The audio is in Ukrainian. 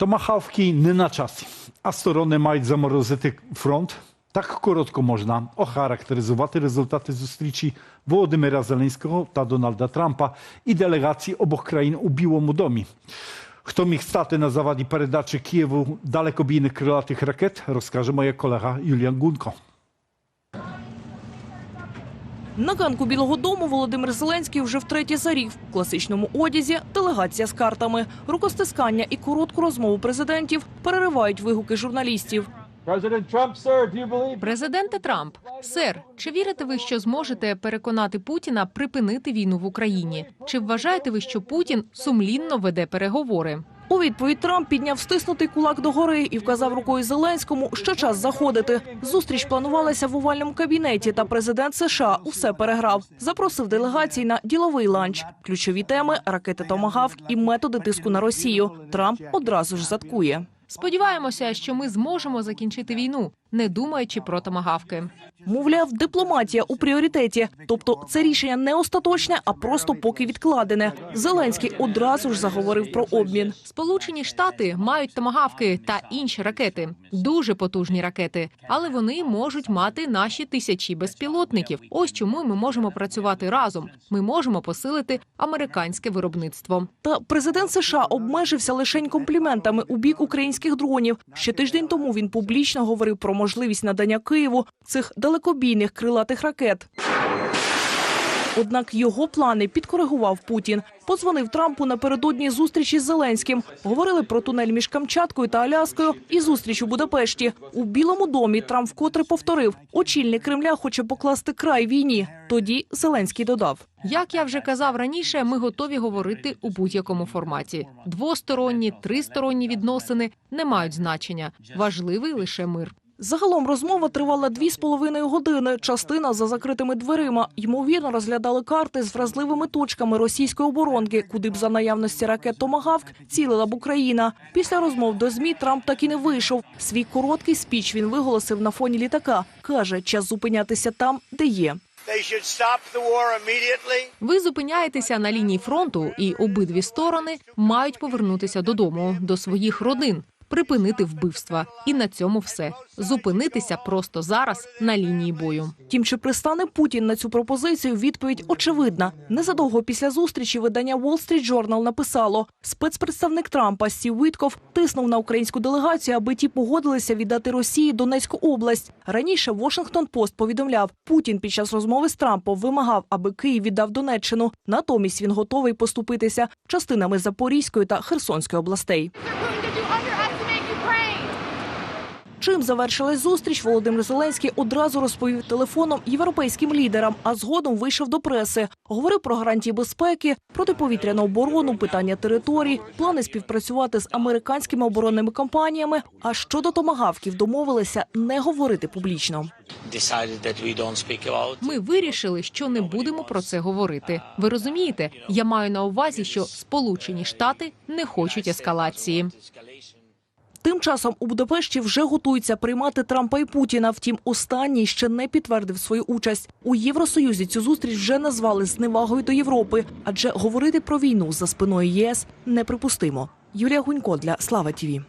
Томахавки не на часі, а сторони мають заморозити фронт. Так коротко можна охарактеризувати результати зустрічі Володимира Зеленського та Дональда Трампа і делегації обох країн у Білому домі. Хто міг стати на заваді передачі Києву далекобійних крилатих ракет, розкаже моя колега Юліан Гунко. На ганку Білого Дому Володимир Зеленський вже втретє за рік в класичному одязі, делегація з картами, рукостискання і коротку розмову президентів переривають вигуки журналістів. Президенте Трамп, сер, чи вірите ви, що зможете переконати Путіна припинити війну в Україні? Чи вважаєте ви, що Путін сумлінно веде переговори? У відповідь Трамп підняв стиснутий кулак догори і вказав рукою Зеленському, що час заходити. Зустріч планувалася в овальному кабінеті, та президент США усе переграв. Запросив делегацій на діловий ланч. Ключові теми ракети Томагавк і методи тиску на Росію. Трамп одразу ж заткує. Сподіваємося, що ми зможемо закінчити війну, не думаючи про томагавки. Мовляв, дипломатія у пріоритеті. Тобто це рішення не остаточне, а просто поки відкладене. Зеленський одразу ж заговорив про обмін. Сполучені Штати мають томагавки та інші ракети, дуже потужні ракети, але вони можуть мати наші тисячі безпілотників. Ось чому ми можемо працювати разом. Ми можемо посилити американське виробництво. Та президент США обмежився лише компліментами у бік українських дронів. Ще тиждень тому він публічно говорив про можливість надання Києву цих далекобійних крилатих ракет. Однак його плани підкоригував Путін. Подзвонив Трампу напередодні зустрічі з Зеленським. Говорили про тунель між Камчаткою та Аляскою і зустріч у Будапешті. У Білому домі Трамп вкотре повторив: очільник Кремля хоче покласти край війні. Тоді Зеленський додав. Як я вже казав раніше, ми готові говорити у будь-якому форматі. Двосторонні, тристоронні відносини не мають значення. Важливий лише мир. Загалом розмова тривала дві з половиною години. Частина за закритими дверима. Ймовірно, розглядали карти з вразливими точками російської оборонки, куди б за наявності ракет «Томагавк» цілила б Україна. Після розмов до змі Трамп так і не вийшов. Свій короткий спіч він виголосив на фоні літака. каже, час зупинятися там, де є. Ви зупиняєтеся на лінії фронту, і обидві сторони мають повернутися додому, до своїх родин, припинити вбивства. І на цьому все. Зупинитися просто зараз на лінії бою. Тім, чи пристане Путін на цю пропозицію, відповідь очевидна. Незадовго після зустрічі видання Wall Street Journal написало, спецпредставник Трампа Стів Вітков тиснув на українську делегацію, аби ті погодилися віддати Росії Донецьку область. Раніше Washington Post повідомляв, Путін під час розмови з Трампом вимагав, аби Київ віддав Донеччину. Натомість він готовий поступитися частинами Запорізької та Херсонської областей. Чим завершилась зустріч, Володимир Зеленський одразу розповів телефоном європейським лідерам, а згодом вийшов до преси. Говорив про гарантії безпеки, протиповітряну оборону, питання територій, плани співпрацювати з американськими оборонними компаніями. А щодо томагавків домовилися не говорити публічно. Ми вирішили, що не будемо про це говорити. Ви розумієте? Я маю на увазі, що Сполучені Штати не хочуть ескалації. Тим часом у Будапешті вже готуються приймати Трампа і Путіна. Втім, останній ще не підтвердив свою участь. У Євросоюзі цю зустріч вже назвали зневагою до Європи, адже говорити про війну за спиною ЄС неприпустимо. Юлія Гунько для Слава Тіві.